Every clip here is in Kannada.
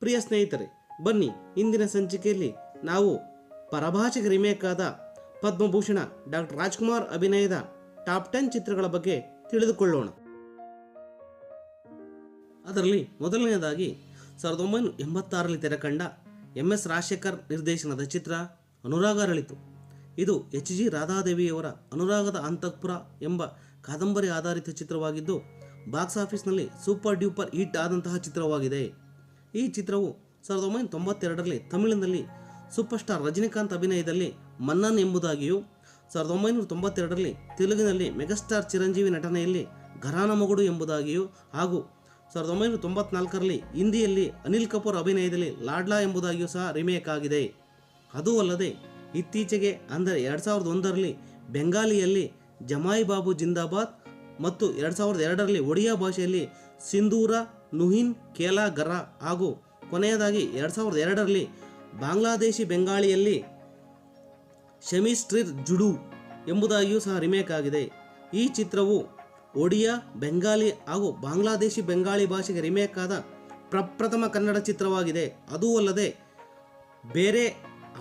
ಪ್ರಿಯ ಸ್ನೇಹಿತರೆ, ಬನ್ನಿ ಇಂದಿನ ಸಂಚಿಕೆಯಲ್ಲಿ ನಾವು ಪರಭಾಷೆಗೆ ರಿಮೇಕ್ ಆದ ಪದ್ಮಭೂಷಣ ಡಾಕ್ಟರ್ ರಾಜ್ಕುಮಾರ್ ಅಭಿನಯದ ಟಾಪ್ ಟೆನ್ ಚಿತ್ರಗಳ ಬಗ್ಗೆ ತಿಳಿದುಕೊಳ್ಳೋಣ. ಅದರಲ್ಲಿ ಮೊದಲನೆಯದಾಗಿ ಸಾವಿರದ ಒಂಬೈನೂರ ಎಂಬತ್ತಾರರಲ್ಲಿ ತೆರೆಕಂಡ ಎಂ. ಎಸ್. ರಾಜಶೇಖರ್ ನಿರ್ದೇಶನದ ಚಿತ್ರ ಅನುರಾಗ ಅರಳಿತು. ಇದು ಎಚ್. ಜಿ. ರಾಧಾದೇವಿಯವರ ಅನುರಾಗದ ಅಂತಃಪುರ ಎಂಬ ಕಾದಂಬರಿ ಆಧಾರಿತ ಚಿತ್ರವಾಗಿದ್ದು, ಬಾಕ್ಸ್ ಆಫೀಸ್ನಲ್ಲಿ ಸೂಪರ್ ಡ್ಯೂಪರ್ ಹಿಟ್ ಆದಂತಹ ಚಿತ್ರವಾಗಿದೆ. ಈ ಚಿತ್ರವು ಸಾವಿರದ ಒಂಬೈನೂರ ತೊಂಬತ್ತೆರಡರಲ್ಲಿ ತಮಿಳಿನಲ್ಲಿ ಸೂಪರ್ ಸ್ಟಾರ್ ರಜನಿಕಾಂತ್ ಅಭಿನಯದಲ್ಲಿ ಮನ್ನನ್ ಎಂಬುದಾಗಿಯೂ ಸಾವಿರದ ಒಂಬೈನೂರ ತೊಂಬತ್ತೆರಡರಲ್ಲಿ ತೆಲುಗಿನಲ್ಲಿ ಮೆಗಾಸ್ಟಾರ್ ಚಿರಂಜೀವಿ ನಟನೆಯಲ್ಲಿ ಘರಾನ ಮಗುಡು ಎಂಬುದಾಗಿಯೂ ಹಾಗೂ ಸಾವಿರದ ಒಂಬೈನೂರ ತೊಂಬತ್ನಾಲ್ಕರಲ್ಲಿ ಹಿಂದಿಯಲ್ಲಿ ಅನಿಲ್ ಕಪೂರ್ ಅಭಿನಯದಲ್ಲಿ ಲಾಡ್ಲಾ ಎಂಬುದಾಗಿಯೂ ಸಹ ರಿಮೇಕ್ ಆಗಿದೆ. ಅದೂ ಅಲ್ಲದೆ ಇತ್ತೀಚೆಗೆ ಅಂದರೆ ಎರಡು ಸಾವಿರದ ಒಂದರಲ್ಲಿ ಬೆಂಗಾಲಿಯಲ್ಲಿ ಜಮಾಯಿ ಬಾಬು ಜಿಂದಾಬಾದ್ ಮತ್ತು ಎರಡು ಸಾವಿರದ ಎರಡರಲ್ಲಿ ಒಡಿಯಾ ಭಾಷೆಯಲ್ಲಿ ಸಿಂಧೂರ ನುಹಿನ್, ಕೇಲಾ ಗರ ಹಾಗೂ ಕೊನೆಯದಾಗಿ ಎರಡು ಸಾವಿರದ ಎರಡರಲ್ಲಿ ಬಾಂಗ್ಲಾದೇಶಿ ಬೆಂಗಾಳಿಯಲ್ಲಿ ಶಮಿಸ್ಟ್ರಿರ್ ಜುಡು ಎಂಬುದಾಗಿಯೂ ಸಹ ರಿಮೇಕ್ ಆಗಿದೆ. ಈ ಚಿತ್ರವು ಒಡಿಯಾ ಬೆಂಗಾಲಿ ಹಾಗೂ ಬಾಂಗ್ಲಾದೇಶಿ ಬೆಂಗಾಳಿ ಭಾಷೆಗೆ ರಿಮೇಕ್ ಆದ ಪ್ರಪ್ರಥಮ ಕನ್ನಡ ಚಿತ್ರವಾಗಿದೆ. ಅದೂ ಅಲ್ಲದೆ ಬೇರೆ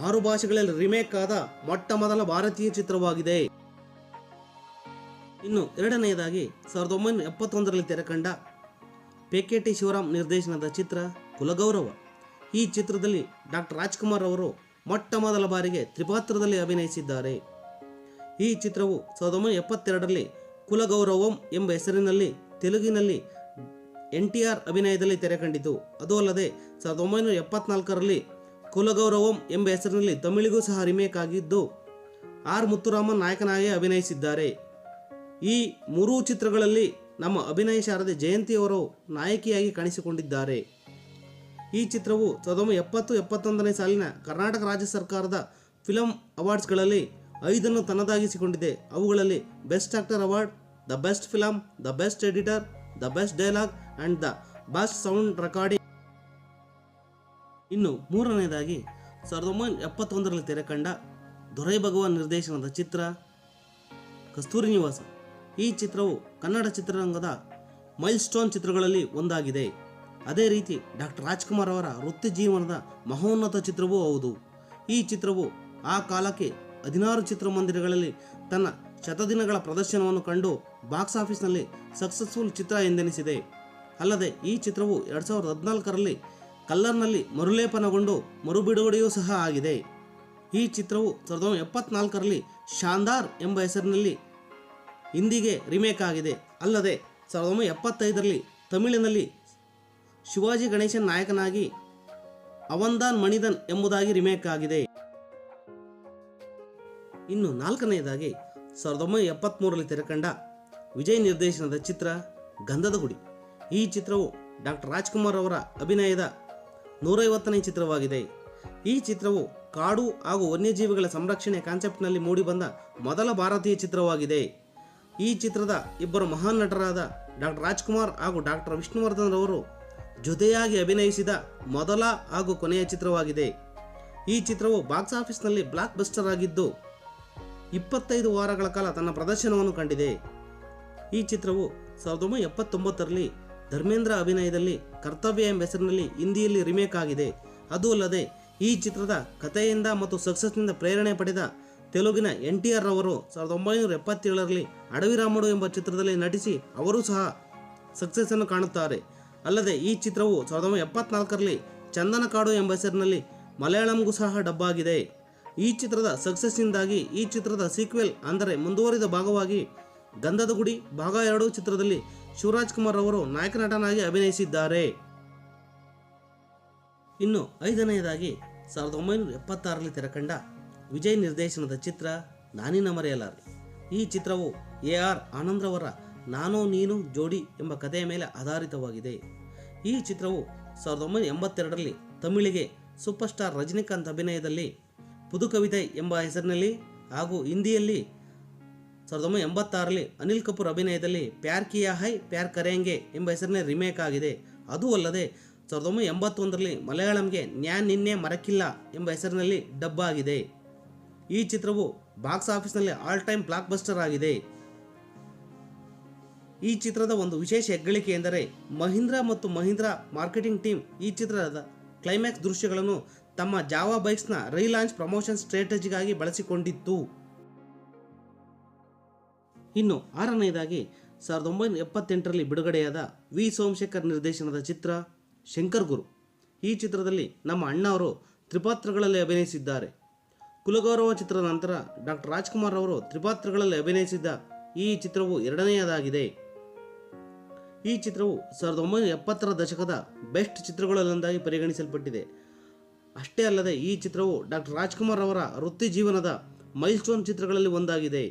ಆರು ಭಾಷೆಗಳಲ್ಲಿ ರಿಮೇಕ್ ಆದ ಮೊಟ್ಟ ಮೊದಲ ಭಾರತೀಯ ಚಿತ್ರವಾಗಿದೆ. ಇನ್ನು ಎರಡನೆಯದಾಗಿ ಸಾವಿರದ ಒಂಬೈನೂರ ಎಪ್ಪತ್ತೊಂದರಲ್ಲಿ ತೆರೆಕಂಡ ಟಿ ಶಿವರಾಮ್ ನಿರ್ದೇಶನದ ಚಿತ್ರ ಕುಲಗೌರವ. ಈ ಚಿತ್ರದಲ್ಲಿ ಡಾಕ್ಟರ್ ರಾಜ್ಕುಮಾರ್ ಅವರು ಮೊಟ್ಟ ಮೊದಲ ಬಾರಿಗೆ ತ್ರಿಪಾತ್ರದಲ್ಲಿ ಅಭಿನಯಿಸಿದ್ದಾರೆ. ಈ ಚಿತ್ರವು ಸಾವಿರದ ಒಂಬೈನೂರ ಎಪ್ಪತ್ತೆರಡರಲ್ಲಿ ಕುಲಗೌರವಂ ಎಂಬ ಹೆಸರಿನಲ್ಲಿ ತೆಲುಗಿನಲ್ಲಿ ಎನ್ ಟಿ ಆರ್ ಅಭಿನಯದಲ್ಲಿ ತೆರೆಕಂಡಿತು ಅದೂ ಅಲ್ಲದೆ ಸಾವಿರದ ಒಂಬೈನೂರ ಎಪ್ಪತ್ನಾಲ್ಕರಲ್ಲಿ ಕುಲಗೌರವಂ ಎಂಬ ಹೆಸರಿನಲ್ಲಿ ತಮಿಳಿಗೂ ಸಹ ರಿಮೇಕ್ ಆಗಿದ್ದು, ಆರ್ ಮುತ್ತುರಾಮನ್ ನಾಯಕನಾಗಿ ಅಭಿನಯಿಸಿದ್ದಾರೆ. ಈ ಮೂರೂ ಚಿತ್ರಗಳಲ್ಲಿ ನಮ್ಮ ಅಭಿನಯ ಶಾರದೆ ಜಯಂತಿಯವರು ನಾಯಕಿಯಾಗಿ ಕಾಣಿಸಿಕೊಂಡಿದ್ದಾರೆ. ಈ ಚಿತ್ರವು ಸಾವಿರದ ಒಂಬೈನೂರ ಎಪ್ಪತ್ತು ಎಪ್ಪತ್ತೊಂದನೇ ಸಾಲಿನ ಕರ್ನಾಟಕ ರಾಜ್ಯ ಸರ್ಕಾರದ ಫಿಲಂ ಅವಾರ್ಡ್ಸ್ಗಳಲ್ಲಿ ಐದನ್ನು ತನ್ನದಾಗಿಸಿಕೊಂಡಿದೆ. ಅವುಗಳಲ್ಲಿ best actor award, the best film, the best editor, the best dialogue and the best sound recording. ಇನ್ನು ಮೂರನೆಯದಾಗಿ ಸಾವಿರದ ಒಂಬೈನೂರ ಎಪ್ಪತ್ತೊಂದರಲ್ಲಿ ತೆರೆಕಂಡ ದೊರೈ ಭಗವಾನ್ ನಿರ್ದೇಶನದ ಚಿತ್ರ ಕಸ್ತೂರಿ ನಿವಾಸ. ಈ ಚಿತ್ರವು ಕನ್ನಡ ಚಿತ್ರರಂಗದ ಮೈಲ್ ಸ್ಟೋನ್ ಚಿತ್ರಗಳಲ್ಲಿ ಒಂದಾಗಿದೆ. ಅದೇ ರೀತಿ ಡಾಕ್ಟರ್ ರಾಜ್ಕುಮಾರ್ ಅವರ ವೃತ್ತಿ ಜೀವನದ ಮಹೋನ್ನತ ಚಿತ್ರವೂ ಹೌದು. ಈ ಚಿತ್ರವು ಆ ಕಾಲಕ್ಕೆ ಹದಿನಾರು ಚಿತ್ರಮಂದಿರಗಳಲ್ಲಿ ತನ್ನ ಶತದಿನಗಳ ಪ್ರದರ್ಶನವನ್ನು ಕಂಡು ಬಾಕ್ಸ್ ಆಫೀಸ್ನಲ್ಲಿ ಸಕ್ಸಸ್ಫುಲ್ ಚಿತ್ರ ಎಂದೆನಿಸಿದೆ. ಅಲ್ಲದೆ ಈ ಚಿತ್ರವು ಎರಡು ಸಾವಿರದ ಹದಿನಾಲ್ಕರಲ್ಲಿ ಕಲ್ಲರ್ನಲ್ಲಿ ಮರುಲೇಪನಗೊಂಡು ಮರುಬಿಡುಗಡೆಯೂ ಸಹ ಆಗಿದೆ. ಈ ಚಿತ್ರವು ಸಾವಿರದ ಒಂಬೈನೂರ ಎಪ್ಪತ್ನಾಲ್ಕರಲ್ಲಿ ಶಾಂದಾರ್ ಎಂಬ ಹೆಸರಿನಲ್ಲಿ ಹಿಂದಿಗೆ ರಿಮೇಕ್ ಆಗಿದೆ. ಅಲ್ಲದೆ ಸಾವಿರದ ಒಂಬೈನೂರ ಎಪ್ಪತ್ತೈದರಲ್ಲಿ ತಮಿಳಿನಲ್ಲಿ ಶಿವಾಜಿ ಗಣೇಶನ್ ನಾಯಕನಾಗಿ ಅವಂದಾನ್ ಮಣಿದನ್ ಎಂಬುದಾಗಿ ರಿಮೇಕ್ ಆಗಿದೆ. ಇನ್ನು ನಾಲ್ಕನೆಯದಾಗಿ ಸಾವಿರದ ಒಂಬೈನೂರ ಎಪ್ಪತ್ತ್ಮೂರರಲ್ಲಿ ತೆರೆಕಂಡ ವಿಜಯ್ ನಿರ್ದೇಶನದ ಚಿತ್ರ ಗಂಧದ ಗುಡಿ. ಈ ಚಿತ್ರವು ಡಾಕ್ಟರ್ ರಾಜ್ಕುಮಾರ್ ಅವರ ಅಭಿನಯದ ನೂರೈವತ್ತನೇ ಚಿತ್ರವಾಗಿದೆ. ಈ ಚಿತ್ರವು ಕಾಡು ಹಾಗೂ ವನ್ಯಜೀವಿಗಳ ಸಂರಕ್ಷಣೆ ಕಾನ್ಸೆಪ್ಟ್ನಲ್ಲಿ ಮೂಡಿಬಂದ ಮೊದಲ ಭಾರತೀಯ ಚಿತ್ರವಾಗಿದೆ. ಈ ಚಿತ್ರದ ಇಬ್ಬರು ಮಹಾನ್ ನಟರಾದ ಡಾಕ್ಟರ್ ರಾಜ್ಕುಮಾರ್ ಹಾಗೂ ಡಾಕ್ಟರ್ ವಿಷ್ಣುವರ್ಧನ್ ರವರು ಜೊತೆಯಾಗಿ ಅಭಿನಯಿಸಿದ ಮೊದಲ ಹಾಗೂ ಕೊನೆಯ ಚಿತ್ರವಾಗಿದೆ. ಈ ಚಿತ್ರವು ಬಾಕ್ಸ್ ಆಫೀಸ್ನಲ್ಲಿ ಬ್ಲಾಕ್ ಬಸ್ಟರ್ ಆಗಿದ್ದು, ಇಪ್ಪತ್ತೈದು ವಾರಗಳ ಕಾಲ ತನ್ನ ಪ್ರದರ್ಶನವನ್ನು ಕಂಡಿದೆ. ಈ ಚಿತ್ರವು ಸಾವಿರದ ಒಂಬೈನೂರ ಎಪ್ಪತ್ತೊಂಬತ್ತರಲ್ಲಿ ಧರ್ಮೇಂದ್ರ ಅಭಿನಯದಲ್ಲಿ ಕರ್ತವ್ಯ ಎಂಬ ಹೆಸರಿನಲ್ಲಿ ಹಿಂದಿಯಲ್ಲಿ ರಿಮೇಕ್ ಆಗಿದೆ. ಅದೂ ಅಲ್ಲದೆ ಈ ಚಿತ್ರದ ಕಥೆಯಿಂದ ಮತ್ತು ಸಕ್ಸಸ್ನಿಂದ ಪ್ರೇರಣೆ ಪಡೆದ ತೆಲುಗಿನ ಎನ್ ಟಿ ಆರ್ ಅವರು ಸಾವಿರದ ಒಂಬೈನೂರ ಎಪ್ಪತ್ತೇಳರಲ್ಲಿ ಅಡವಿ ರಾಮಡು ಎಂಬ ಚಿತ್ರದಲ್ಲಿ ನಟಿಸಿ ಅವರೂ ಸಹ ಸಕ್ಸಸ್ಸನ್ನು ಕಾಣುತ್ತಾರೆ. ಅಲ್ಲದೆ ಈ ಚಿತ್ರವು ಸಾವಿರದ ಒಂಬೈನೂರ ಎಪ್ಪತ್ನಾಲ್ಕರಲ್ಲಿ ಚಂದನ ಕಾಡು ಎಂಬ ಹೆಸರಿನಲ್ಲಿ ಮಲಯಾಳಂಗೂ ಸಹ ಡಬ್ಬಾಗಿದೆ ಈ ಚಿತ್ರದ ಸಕ್ಸಸ್ನಿಂದಾಗಿ ಈ ಚಿತ್ರದ ಸೀಕ್ವೆಲ್ ಅಂದರೆ ಮುಂದುವರಿದ ಭಾಗವಾಗಿ ಗಂಧದ ಗುಡಿ ಭಾಗ ಎರಡು ಚಿತ್ರದಲ್ಲಿ ಶಿವರಾಜ್ ಕುಮಾರ್ ಅವರು ನಾಯಕ ನಟನಾಗಿ ಅಭಿನಯಿಸಿದ್ದಾರೆ. ಇನ್ನು ಐದನೆಯದಾಗಿ ಸಾವಿರದ ಒಂಬೈನೂರ ಎಪ್ಪತ್ತಾರರಲ್ಲಿ ತೆರೆಕಂಡ ವಿಜಯ್ ನಿರ್ದೇಶನದ ಚಿತ್ರ ನಾನಿನ ಮರೆಯಲಾರೆ ಈ ಚಿತ್ರವು ಎ ಆರ್ ಆನಂದ್ರವರ ನಾನು ನೀನು ಜೋಡಿ ಎಂಬ ಕಥೆಯ ಮೇಲೆ ಆಧಾರಿತವಾಗಿದೆ. ಈ ಚಿತ್ರವು ಸಾವಿರದ ಒಂಬೈನೂರ ಎಂಬತ್ತೆರಡರಲ್ಲಿ ತಮಿಳಿಗೆ ಸೂಪರ್ ಸ್ಟಾರ್ ರಜನಿಕಾಂತ್ ಅಭಿನಯದಲ್ಲಿ ಪುದುಕವಿತೆ ಎಂಬ ಹೆಸರಿನಲ್ಲಿ ಹಾಗೂ ಹಿಂದಿಯಲ್ಲಿ ಸಾವಿರದ ಒಂಬೈನೂರ ಎಂಬತ್ತಾರರಲ್ಲಿ ಅನಿಲ್ ಕಪೂರ್ ಅಭಿನಯದಲ್ಲಿ ಪ್ಯಾರ್ ಕಿಯಾ ಹೈ ಪ್ಯಾರ್ ಕರೆಂಗೆ ಎಂಬ ಹೆಸರಿನ ರಿಮೇಕ್ ಆಗಿದೆ. ಅದೂ ಅಲ್ಲದೆ ಸಾವಿರದ ಒಂಬೈನೂರ ಎಂಬತ್ತೊಂದರಲ್ಲಿ ಮಲಯಾಳಂಗೆ ನ್ಯಾನ್ ನಿನ್ನೆ ಮರಕ್ಕಿಲ್ಲ ಎಂಬ ಹೆಸರಿನಲ್ಲಿ ಡಬ್ ಆಗಿದೆ. ಈ ಚಿತ್ರವು ಬಾಕ್ಸ್ ಆಫೀಸ್ನಲ್ಲಿ ಆಲ್ ಟೈಮ್ ಬ್ಲಾಕ್ ಬಸ್ಟರ್ ಆಗಿದೆ. ಈ ಚಿತ್ರದ ಒಂದು ವಿಶೇಷ ಹೆಗ್ಗಳಿಕೆ ಎಂದರೆ ಮಹೀಂದ್ರ ಮತ್ತು ಮಹೀಂದ್ರ ಮಾರ್ಕೆಟಿಂಗ್ ಟೀಮ್ ಈ ಚಿತ್ರದ ಕ್ಲೈಮ್ಯಾಕ್ಸ್ ದೃಶ್ಯಗಳನ್ನು ತಮ್ಮ ಜಾವಾ ಬೈಕ್ಸ್ನ ರೀಲಾಂಚ್ ಪ್ರಮೋಷನ್ ಸ್ಟ್ರಾಟಜಿಗಾಗಿ ಬಳಸಿಕೊಂಡಿತ್ತು. ಇನ್ನು ಆರನೆಯದಾಗಿ ಸಾವಿರದ ಒಂಬೈನೂರ ಎಪ್ಪತ್ತೆಂಟರಲ್ಲಿ ಬಿಡುಗಡೆಯಾದ ವಿ. ಸೋಮಶೇಖರ್ ನಿರ್ದೇಶನದ ಚಿತ್ರ ಶಂಕರ್ ಗುರು ಈ ಚಿತ್ರದಲ್ಲಿ ನಮ್ಮ ಅಣ್ಣವರು ತ್ರಿಪಾತ್ರಗಳಲ್ಲಿ ಅಭಿನಯಿಸಿದ್ದಾರೆ. ಕುಲಗೌರವ ಚಿತ್ರದ ನಂತರ ಡಾಕ್ಟರ್ ರಾಜ್ಕುಮಾರ್ ಅವರು ತ್ರಿಪಾತ್ರಗಳಲ್ಲಿ ಅಭಿನಯಿಸಿದ್ದ ಈ ಚಿತ್ರವು ಎರಡನೆಯದಾಗಿದೆ. ಈ ಚಿತ್ರವು ಸಾವಿರದ ಒಂಬೈನೂರ ಎಪ್ಪತ್ತರ ದಶಕದ ಬೆಸ್ಟ್ ಚಿತ್ರಗಳಲ್ಲೊಂದಾಗಿ ಪರಿಗಣಿಸಲ್ಪಟ್ಟಿದೆ. ಅಷ್ಟೇ ಅಲ್ಲದೆ ಈ ಚಿತ್ರವು ಡಾಕ್ಟರ್ ರಾಜ್ಕುಮಾರ್ ಅವರ ವೃತ್ತಿ ಜೀವನದ ಮೈಲ್ಸ್ಟೋನ್ ಚಿತ್ರಗಳಲ್ಲಿ ಒಂದಾಗಿದೆ.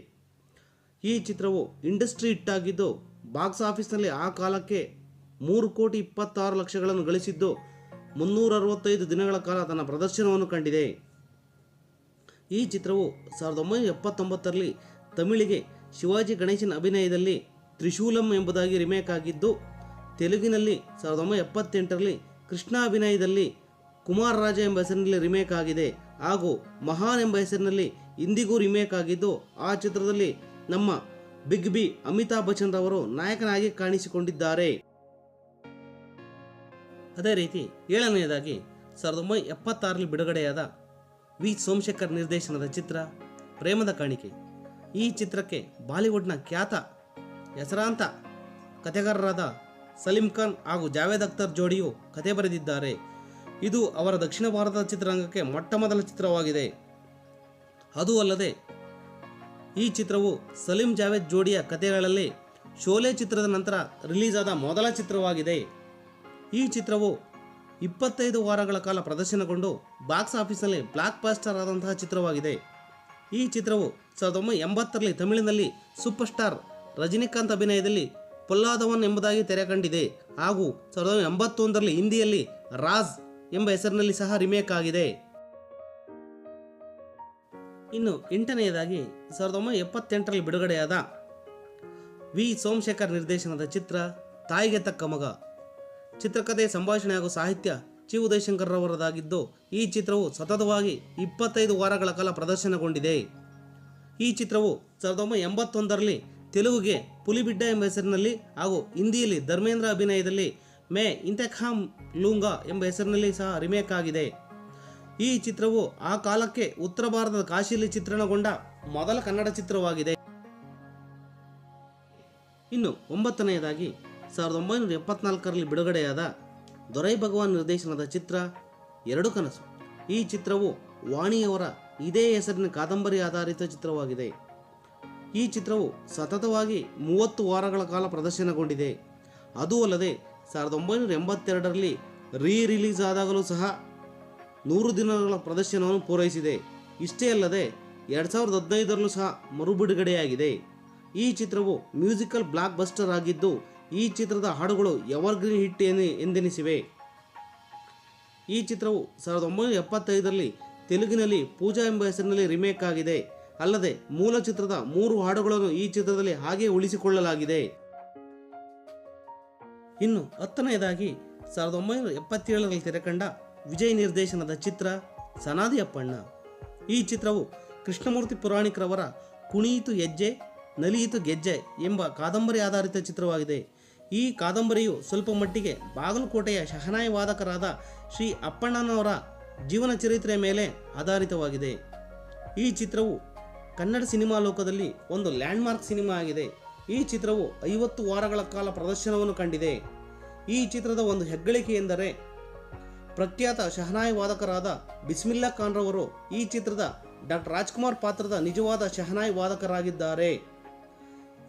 ಈ ಚಿತ್ರವು ಇಂಡಸ್ಟ್ರಿ ಹಿಟ್ಟಾಗಿದ್ದು ಬಾಕ್ಸ್ ಆಫೀಸ್ನಲ್ಲಿ ಆ ಕಾಲಕ್ಕೆ ಮೂರು ಕೋಟಿ ಇಪ್ಪತ್ತಾರು ಲಕ್ಷಗಳನ್ನು ಗಳಿಸಿದ್ದು ಮುನ್ನೂರ ಅರವತ್ತೈದು ದಿನಗಳ ಕಾಲ ತನ್ನ ಪ್ರದರ್ಶನವನ್ನು ಕಂಡಿದೆ. ಈ ಚಿತ್ರವು ಸಾವಿರದ ಒಂಬೈನೂರ ಎಪ್ಪತ್ತೊಂಬತ್ತರಲ್ಲಿ ತಮಿಳಿಗೆ ಶಿವಾಜಿ ಗಣೇಶನ್ ಅಭಿನಯದಲ್ಲಿ ತ್ರಿಶೂಲಂ ಎಂಬುದಾಗಿ ರಿಮೇಕ್ ಆಗಿದ್ದು, ತೆಲುಗಿನಲ್ಲಿ ಸಾವಿರದ ಒಂಬೈನೂರ ಎಪ್ಪತ್ತೆಂಟರಲ್ಲಿ ಕೃಷ್ಣ ಅಭಿನಯದಲ್ಲಿ ಕುಮಾರ್ ರಾಜ ಎಂಬ ಹೆಸರಿನಲ್ಲಿ ರಿಮೇಕ್ ಆಗಿದೆ. ಹಾಗೂ ಮಹಾನ್ ಎಂಬ ಹೆಸರಿನಲ್ಲಿ ಇಂದಿಗೂ ರಿಮೇಕ್ ಆಗಿದ್ದು, ಆ ಚಿತ್ರದಲ್ಲಿ ನಮ್ಮ ಬಿಗ್ ಬಿ ಅಮಿತಾಬ್ ಬಚ್ಚನ್ ರವರು ನಾಯಕನಾಗಿ ಕಾಣಿಸಿಕೊಂಡಿದ್ದಾರೆ. ಅದೇ ರೀತಿ ಏಳನೆಯದಾಗಿ ಸಾವಿರದ ಒಂಬೈನೂರ ಎಪ್ಪತ್ತಾರಲ್ಲಿ ಬಿಡುಗಡೆಯಾದ ವಿ. ಸೋಮಶೇಖರ್ ನಿರ್ದೇಶನದ ಚಿತ್ರ ಪ್ರೇಮದ ಕಾಣಿಕೆ. ಈ ಚಿತ್ರಕ್ಕೆ ಬಾಲಿವುಡ್ನ ಖ್ಯಾತ, ಹೆಸರಾಂತ ಕಥೆಗಾರರಾದ ಸಲೀಂ ಖಾನ್ ಹಾಗೂ ಜಾವೇದ್ ಅಖ್ತರ್ ಜೋಡಿಯು ಕತೆ ಬರೆದಿದ್ದಾರೆ. ಇದು ಅವರ ದಕ್ಷಿಣ ಭಾರತದ ಚಿತ್ರರಂಗಕ್ಕೆ ಮೊಟ್ಟಮೊದಲ ಚಿತ್ರವಾಗಿದೆ. ಅದೂ ಅಲ್ಲದೆ, ಈ ಚಿತ್ರವು ಸಲೀಂ ಜಾವೇದ್ ಜೋಡಿಯ ಕಥೆಗಳಲ್ಲಿ ಶೋಲೆ ಚಿತ್ರದ ನಂತರ ರಿಲೀಸ್ ಆದ ಮೊದಲ ಚಿತ್ರವಾಗಿದೆ. ಈ ಚಿತ್ರವು ಇಪ್ಪತ್ತೈದು ವಾರಗಳ ಕಾಲ ಪ್ರದರ್ಶನಗೊಂಡು ಬಾಕ್ಸ್ ಆಫೀಸ್ನಲ್ಲಿ ಬ್ಲಾಕ್ ಪಾಸ್ಟರ್ ಆದಂತಹ ಚಿತ್ರವಾಗಿದೆ. ಈ ಚಿತ್ರವು ಸಾವಿರದ ಒಂಬೈನೂರ ಎಂಬತ್ತರಲ್ಲಿ ತಮಿಳಿನಲ್ಲಿ ಸೂಪರ್ ಸ್ಟಾರ್ ರಜನಿಕಾಂತ್ ಅಭಿನಯದಲ್ಲಿ ಪೊಲ್ಲಾದವನ್ ಎಂಬುದಾಗಿ ತೆರೆ ಕಂಡಿದೆ ಹಾಗೂ ಸಾವಿರದ ಒಂಬೈನೂರ ಎಂಬತ್ತೊಂದರಲ್ಲಿ ಹಿಂದಿಯಲ್ಲಿ ರಾಜ್ ಎಂಬ ಹೆಸರಿನಲ್ಲಿ ಸಹ ರಿಮೇಕ್ ಆಗಿದೆ. ಇನ್ನು ಎಂಟನೆಯದಾಗಿ ಸಾವಿರದ ಒಂಬೈನೂರ ಎಪ್ಪತ್ತೆಂಟರಲ್ಲಿ ಬಿಡುಗಡೆಯಾದ ವಿ ಸೋಮಶೇಖರ್ ನಿರ್ದೇಶನದ ಚಿತ್ರ ತಾಯಿಗೆ ತಕ್ಕ ಮಗ. ಚಿತ್ರಕಥೆ ಸಂಭಾಷಣೆ ಹಾಗೂ ಸಾಹಿತ್ಯ ಚಿ ಉದಯಶಂಕರ್ ರವರದಾಗಿದ್ದು ಈ ಚಿತ್ರವು ಸತತವಾಗಿ ಇಪ್ಪತ್ತೈದು ವಾರಗಳ ಕಾಲ ಪ್ರದರ್ಶನಗೊಂಡಿದೆ. ಈ ಚಿತ್ರವು ಸಾವಿರದ ಒಂಬೈನೂರ ಎಂಬತ್ತೊಂದರಲ್ಲಿ ತೆಲುಗುಗೆ ಪುಲಿಬಿಡ್ಡ ಎಂಬ ಹೆಸರಿನಲ್ಲಿ ಹಾಗೂ ಹಿಂದಿಯಲ್ಲಿ ಧರ್ಮೇಂದ್ರ ಅಭಿನಯದಲ್ಲಿ ಮೇ ಇಂತೆಖಾಮ್ ಲೂಂಗಾ ಎಂಬ ಹೆಸರಿನಲ್ಲಿ ಸಹ ರಿಮೇಕ್ ಆಗಿದೆ. ಈ ಚಿತ್ರವು ಆ ಕಾಲಕ್ಕೆ ಉತ್ತರ ಭಾರತದ ಕಾಶಿಯಲ್ಲಿ ಚಿತ್ರಣಗೊಂಡ ಮೊದಲ ಕನ್ನಡ ಚಿತ್ರವಾಗಿದೆ. ಇನ್ನು ಒಂಬತ್ತನೆಯದಾಗಿ ಸಾವಿರದ ಒಂಬೈನೂರ ಎಪ್ಪತ್ನಾಲ್ಕರಲ್ಲಿ ಬಿಡುಗಡೆಯಾದ ದೊರೈ ಭಗವಾನ್ ನಿರ್ದೇಶನದ ಚಿತ್ರ ಎರಡು ಕನಸು. ಈ ಚಿತ್ರವು ವಾಣಿಯವರ ಇದೇ ಹೆಸರಿನ ಕಾದಂಬರಿ ಆಧಾರಿತ ಚಿತ್ರವಾಗಿದೆ. ಈ ಚಿತ್ರವು ಸತತವಾಗಿ ಮೂವತ್ತು ವಾರಗಳ ಕಾಲ ಪ್ರದರ್ಶನಗೊಂಡಿದೆ. ಅದೂ ಅಲ್ಲದೆ ಸಾವಿರದ ಒಂಬೈನೂರ ಎಂಬತ್ತೆರಡರಲ್ಲಿ ರೀ ರಿಲೀಸ್ ಆದಾಗಲೂ ಸಹ ನೂರು ದಿನಗಳ ಪ್ರದರ್ಶನವನ್ನು ಪೂರೈಸಿದೆ. ಇಷ್ಟೇ ಅಲ್ಲದೆ ಎರಡು ಸಾವಿರದ ಹದಿನೈದರಲ್ಲೂ ಸಹ ಮರುಬಿಡುಗಡೆಯಾಗಿದೆ. ಈ ಚಿತ್ರವು ಮ್ಯೂಸಿಕಲ್ ಬ್ಲಾಕ್ ಬಸ್ಟರ್ ಆಗಿದ್ದು ಈ ಚಿತ್ರದ ಹಾಡುಗಳು ಎವರ್ಗ್ರೀನ್ ಹಿಟ್ ಎನ್ನಿ- ಎಂದೆನಿಸಿವೆ. ಈ ಚಿತ್ರವು ಸಾವಿರದ ಒಂಬೈನೂರ ಎಪ್ಪತ್ತೈದರಲ್ಲಿ ತೆಲುಗಿನಲ್ಲಿ ಪೂಜಾ ಎಂಬ ಹೆಸರಿನಲ್ಲಿ ರಿಮೇಕ್ ಆಗಿದೆ. ಅಲ್ಲದೆ ಮೂಲ ಚಿತ್ರದ ಮೂರು ಹಾಡುಗಳನ್ನು ಈ ಚಿತ್ರದಲ್ಲಿ ಹಾಗೆ ಉಳಿಸಿಕೊಳ್ಳಲಾಗಿದೆ. ಇನ್ನು ಹತ್ತನೆಯದಾಗಿ ಸಾವಿರದ ಒಂಬೈನೂರ ಎಪ್ಪತ್ತೇಳರಲ್ಲಿ ತೆರೆಕಂಡ ವಿಜಯ್ ನಿರ್ದೇಶನದ ಚಿತ್ರ ಸನಾದಿ ಅಪ್ಪಣ್ಣ ಈ ಚಿತ್ರವು ಕೃಷ್ಣಮೂರ್ತಿ ಪುರಾಣಿಕರವರ ಕುಣಿಯಿತು ಹೆಜ್ಜೆ ನಲಿಯಿತು ಗೆಜ್ಜೆ ಎಂಬ ಕಾದಂಬರಿ ಆಧಾರಿತ ಚಿತ್ರವಾಗಿದೆ. ಈ ಕಾದಂಬರಿಯು ಸ್ವಲ್ಪ ಮಟ್ಟಿಗೆ ಬಾಗಲಕೋಟೆಯ ಶಹನಾಯಿ ವಾದಕರಾದ ಶ್ರೀ ಅಪ್ಪಣ್ಣನವರ ಜೀವನ ಚರಿತ್ರೆಯ ಮೇಲೆ ಆಧಾರಿತವಾಗಿದೆ. ಈ ಚಿತ್ರವು ಕನ್ನಡ ಸಿನಿಮಾ ಲೋಕದಲ್ಲಿ ಒಂದು ಲ್ಯಾಂಡ್ಮಾರ್ಕ್ ಸಿನಿಮಾ ಆಗಿದೆ. ಈ ಚಿತ್ರವು ಐವತ್ತು ವಾರಗಳ ಕಾಲ ಪ್ರದರ್ಶನವನ್ನು ಕಂಡಿದೆ. ಈ ಚಿತ್ರದ ಒಂದು ಹೆಗ್ಗಳಿಕೆ ಎಂದರೆ ಪ್ರಖ್ಯಾತ ಶಹನಾಯಿ ವಾದಕರಾದ ಬಿಸ್ಮಿಲ್ಲಾ ಖಾನ್ ರವರು ಈ ಚಿತ್ರದ ಡಾಕ್ಟರ್ ರಾಜ್ಕುಮಾರ್ ಪಾತ್ರದ ನಿಜವಾದ ಶಹನಾಯಿ ವಾದಕರಾಗಿದ್ದಾರೆ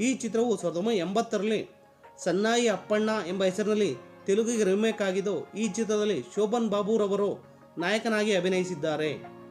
ಈ ಚಿತ್ರವು ಸಾವಿರದ ಒಂಬೈನೂರ ಎಂಬತ್ತರಲ್ಲಿ ಸನ್ನಾಯಿ ಅಪ್ಪಣ್ಣ ಎಂಬ ಹೆಸರಿನಲ್ಲಿ ತೆಲುಗಿಗೆ ರಿಮೇಕ್ ಆಗಿದ್ದು ಈ ಚಿತ್ರದಲ್ಲಿ ಶೋಭನ್ ಬಾಬುರವರು ನಾಯಕನಾಗಿ ಅಭಿನಯಿಸಿದ್ದಾರೆ.